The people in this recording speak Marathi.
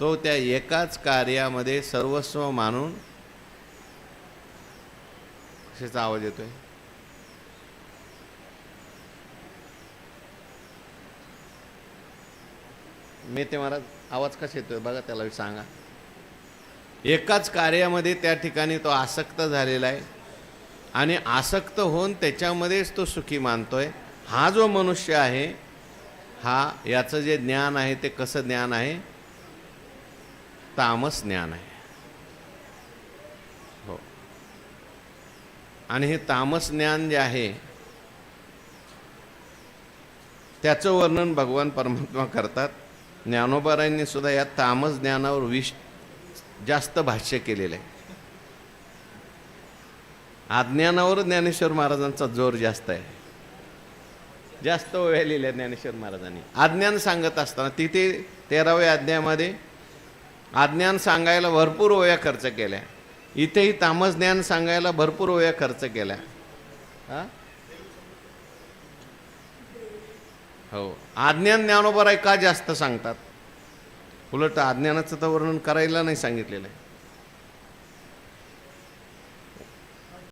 तो त्या एकाच कार्यामध्ये सर्वस्व मानून कशाचा आवाज येतोय. मी ते महाराज आवाज कसा येतोय? बघा त्याला सांगा. एकाच कार्यामध्ये त्या ठिकाणी तो आसक्त झालेला आहे. आणि आसक्त होऊन त्याच्यामध्येच तो सुखी मानतोय. हा जो मनुष्य आहे हा याचं जे ज्ञान आहे ते कसं ज्ञान आहे? तामस ज्ञान आहे. हो. आणि हे तामस ज्ञान जे आहे त्याचं वर्णन भगवान परमात्मा करतात. ज्ञानोबारायांनी सुद्धा या तामस ज्ञानावर विश जास्त भाष्य केलेलं आहे. अज्ञानावर ज्ञानेश्वर महाराजांचा जोर जास्त आहे. जास्त वेळ लिहिल्या ज्ञानेश्वर महाराजांनी. अज्ञान सांगत असताना तिथे तेराव्या अध्यायामध्ये आज्ञान सांगायला भरपूर ओव्या खर्च केल्या. इथेही तामस ज्ञान सांगायला भरपूर ओव्या खर्च केल्या. हां? हो. अज्ञान ज्ञानोबर आहे का जास्त सांगतात? उलट अज्ञानाचं तर वर्णन करायला नाही सांगितलेलं आहे.